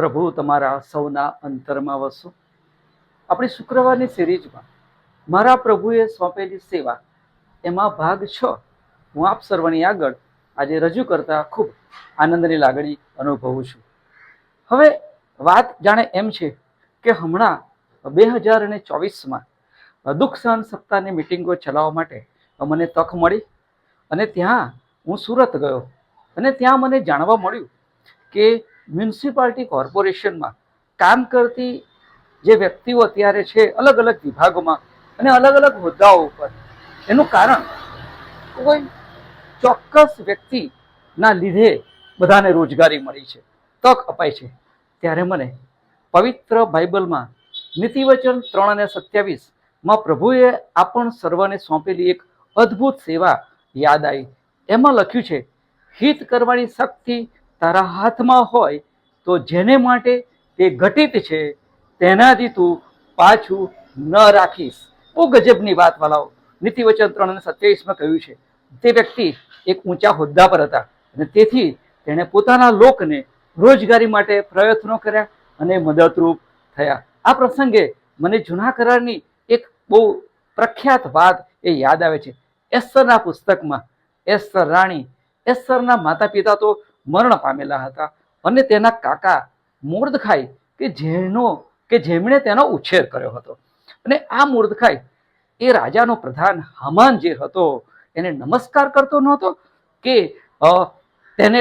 પ્રભુ, તમારા સૌના અંતરમાં વસો. આપણી શુક્રવારની સિરીઝમાં મારા પ્રભુએ સોંપેલી સેવા, એમાં ભાગ છ. હું આપ સર્વની આગળ આજે રજૂ કરતા ખૂબ આનંદની લાગણી અનુભવું છું. હવે વાત જાણે એમ છે કે હમણાં બે હજાર અને ચોવીસમાં દુઃખ સહન સપ્તાહની મિટિંગો ચલાવવા માટે મને તક મળી અને ત્યાં હું સુરત ગયો અને ત્યાં મને જાણવા મળ્યું કે મ્યુનિસિપાલિટી કોર્પોરેશનમાં કામ કરતી જે વ્યક્તિઓ અત્યારે છે, અલગ અલગ વિભાગોમાં અને અલગ અલગ હોદ્દાઓ ઉપર, એનું કારણ કોઈ ચોક્કસ વ્યક્તિના લીધે બધાને રોજગારી મળી છે, તક અપાય છે. ત્યારે મને પવિત્ર બાઇબલમાં નીતિવચન ત્રણ અને સત્યાવીસમાં પ્રભુએ આપણ સર્વને સોંપેલી એક અદ્ભુત સેવા યાદ આવી. એમાં લખ્યું છે, હિત કરવાની શક્તિ તારા હાથમાં હોય તો જેને માટે તે ઘટિત છે, તેનાથી તું પાછું ન રાખીશ. બહુ ગજબની વાત વાલાઓ. નીતિવચન ત્રણ અને સત્યાવીસમાં કહ્યું છે, તે વ્યક્તિ એક ઊંચા હોદ્દા પર હતા અને તેથી તેણે પોતાના લોકને રોજગારી માટે પ્રયત્નો કર્યા અને મદદરૂપ થયા. આ પ્રસંગે મને જૂના કરારની એક બહુ પ્રખ્યાત વાત એ યાદ આવે છે. એસ્તરના પુસ્તકમાં એસ્તર રાણી. એસ્તરના માતા પિતા તો મરણ પામેલા હતા. અને તેના કાકા મોર્દખાઈ કે જેનો કે જેમણે તેનો ઉછેર કર્યો હતો. અને આ મોર્દખાઈ એ રાજાનો પ્રધાન હમાન જે હતો, એને નમસ્કાર કરતો નહોતો કે તેને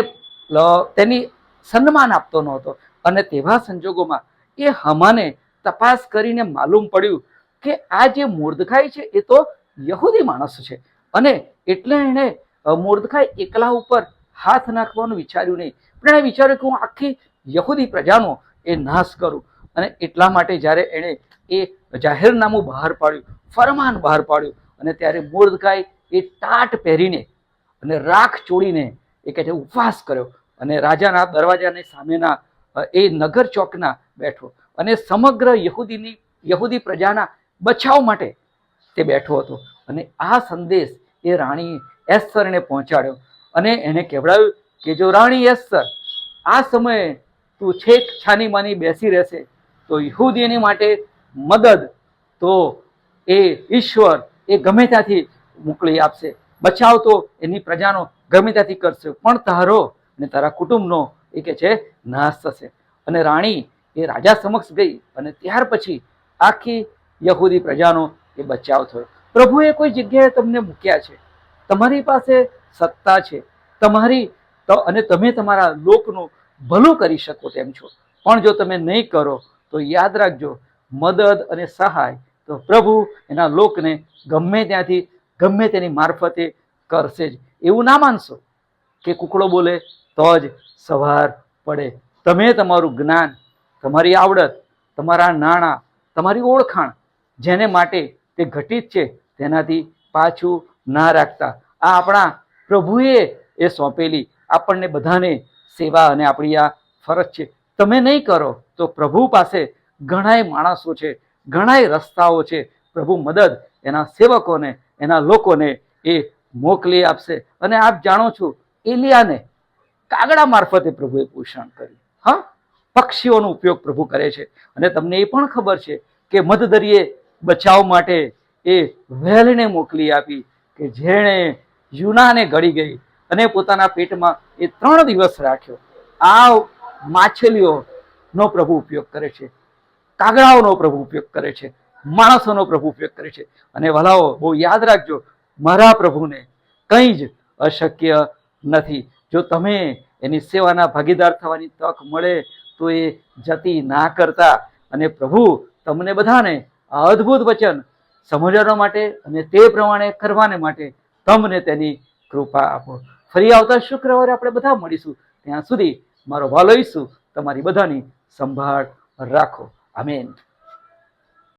તેની સન્માન આપતો નહોતો. અને તેવા સંજોગોમાં એ હમાને તપાસ કરીને માલુમ પડ્યું કે આ જે મોર્દખાઈ છે એ તો યહૂદી માણસ છે. અને એટલે એણે મૂર્દખાઈ એકલા ઉપર હાથ નાખવાનું વિચાર્યું નહીં. પણ એણે વિચાર્યું કે હું આખી યહૂદી પ્રજાનો એ નાશ કરું. અને એટલા માટે જ્યારે એણે એ જાહેરનામું બહાર પાડ્યું, ફરમાન બહાર પાડ્યું, અને ત્યારે મોર્દકાઈ એ ટાટ પહેરીને અને રાખ ચોડીને એ કહે છે ઉપવાસ કર્યો. અને રાજાના દરવાજાની સામેના એ નગર ચોકના બેઠો. અને સમગ્ર યહૂદીની, યહૂદી પ્રજાના બચાવ માટે તે બેઠો હતો. અને આ સંદેશ એ રાણી એસ્તરને પહોંચાડ્યો. અને એને કહેવડાવ્યું કે, જો રાણી એસ્તર આ સમયે તું છેક છાની માની બેસી રહેશે, તો યહૂદીની માટે મદદ, તો એ ઈશ્વર એ ગમે ત્યાંથી મોકલી આપશે. બચાવ તો એની પ્રજાનો ગમે ત્યાંથી કરશે, પણ તારો અને તારા કુટુંબનો એ કે છે, નાશ થશે. અને રાણી એ રાજા સમક્ષ ગઈ અને ત્યાર પછી આખી યહૂદી પ્રજાનો એ બચાવ થયો. પ્રભુએ કોઈ જગ્યાએ તમને મૂક્યા છે? તમારી પાસે સત્તા છે. તમારી અને તમે તમારા લોકનું ભલું કરી શકો તેમ છો. પણ જો તમે નહીં કરો, તો યાદ રાખજો, મદદ અને સહાય તો પ્રભુ એના લોકને ગમે ત્યાંથી, ગમે તેની મારફતે કરશે જ. એવું ના માનશો કે કુકડો બોલે તો જ સવાર પડે. તમે તમારું જ્ઞાન, તમારી આવડત, તમારા નાણાં, તમારી ઓળખાણ જેને માટે તે ઘટિત છે તેનાથી પાછું ના રાખતા. આ આપણા પ્રભુએ એ સોંપેલી. આપણને બધાને સેવા અને આપણી આ ફરજ છે. તમે નહીં કરો તો પ્રભુ પાસે ઘણાય માણસો છે, ઘણાય રસ્તાઓ છે. પ્રભુ મદદ એના સેવકોને, એના લોકોને એ મોકલી આપશે. અને આપ જાણો છો, એલિયાને કાગડા મારફતે પ્રભુએ પોષણ કર્યું. હા? પક્ષીઓનો ઉપયોગ પ્રભુ કરે છે. અને તમને એ પણ ખબર છે કે મધદરિયે બચાવ માટે એ વહેલને મોકલી આપી કે જેણે યુનાને ગળી ગઈ અને પોતાના પેટમાં એ ત્રણ દિવસ રાખ્યો. આ માછલીઓનો પ્રભુ ઉપયોગ કરે છે, કાગડાઓનો પ્રભુ ઉપયોગ કરે છે, માણસોનો પ્રભુ ઉપયોગ કરે છે. અને વલાઓ બહુ યાદ રાખજો, મારા પ્રભુને કંઈ જ અશક્ય નથી. જો તમે એની સેવાના ભાગીદાર થવાની તક મળે, તો એ જતી ના કરતા. અને પ્રભુ, તમને બધાને આ અદ્ભુત વચન સમજવા માટે અને તે પ્રમાણે કરવાને માટે તમને તેની કૃપા આપો. ફરી આવતા શુક્રવારે આપણે બધા મળીશું. ત્યાં સુધી મારો ઈસુ, તમારી બધાની સંભાળ રાખો. આમેન.